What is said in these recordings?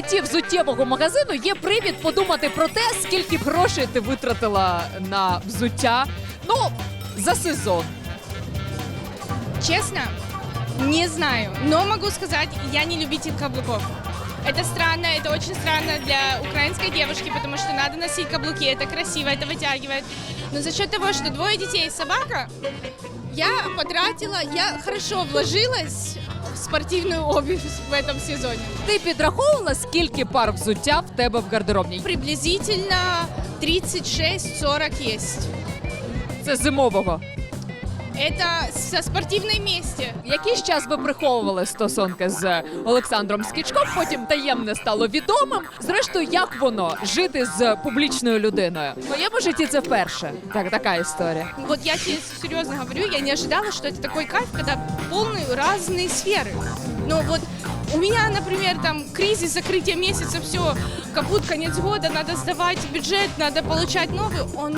відкритті взуттєвого магазину є привід подумати про те, скільки б грошей ти витратила на взуття. Ну, за сезон. Честно, не знаю. Но могу сказать, я не любитель каблуков. Это странно, это очень странно для украинской девушки, потому что надо носить каблуки, это красиво, это вытягивает. Но за счет того, что двое детей и собака, я потратила, я хорошо вложилась в спортивную обувь в этом сезоне. Ти підраховувала, скільки пар взуття в тебе в гардеробній? Приблизительно 36-40 есть. Це зимового. Это со спортивной мести. Якийсь час ви приховували стосунки з Олександром Скічком, потім таємне стало відомим. Зрештою, як воно жити з публічною людиною? В моєму житті це вперше. Так, така історія. Вот я тебе серьезно говорю, я не ожидала, что это такой кайф, когда полные разные сферы. Но вот у меня, например, там кризис закрытия месяца, все, капут, конец года, надо сдавать бюджет, надо получать новый, он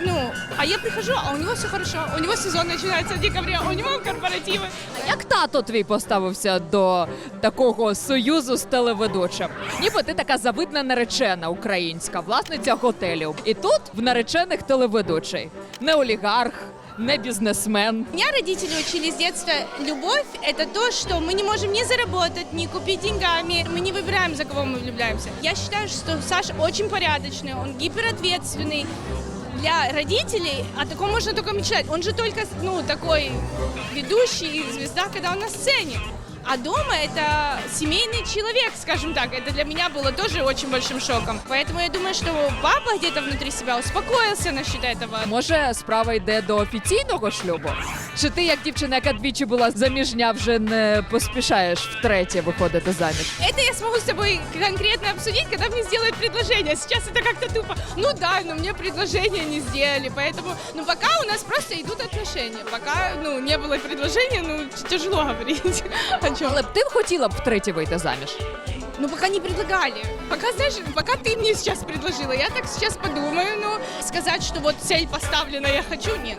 ну, а я прихожу, а у него все хорошо. У него сезон начинается в декабре, у него корпоративы. А як тато твій поставився до такого союзу з телеведучим? Ніби ти така завидна наречена українська, власниця готелів. І тут в наречених телеведучий. Не олігарх, не бізнесмен. Меня родители учили с детства, любовь – это то, что мы не можем ни заработать, ни купить деньгами. Мы не выбираем, за кого мы влюбляемся. Я считаю, что Саша очень порядочный, он гиперответственный. Для родителей о таком можно только мечтать. Он же только, ну, такой ведущий, звезда, когда он на сцене. А дома это семейный человек, скажем так. Это для меня было тоже очень большим шоком. Поэтому я думаю, что папа где-то внутри себя успокоился насчет этого. Може, справа йде до офіційного шлюбу? Чи ти, як дівчина, яка двічі була заміжня, вже не поспішаєш втретє виходити заміж? Это я смогу с тобой конкретно обсудить, когда мне сделают предложение. Сейчас это как-то тупо. Ну да, но мне предложение не сделали, поэтому... Ну пока у нас просто идут отношения. Пока, ну, не было предложения, ну, т- тяжело говорить о чем. Але б ти б хотіла б втретє вийти заміж? Ну пока не предлагали. Пока, знаешь, пока ты мне сейчас предложила, я так сейчас подумаю, ну, сказать, что вот цель поставлена, я хочу, нет.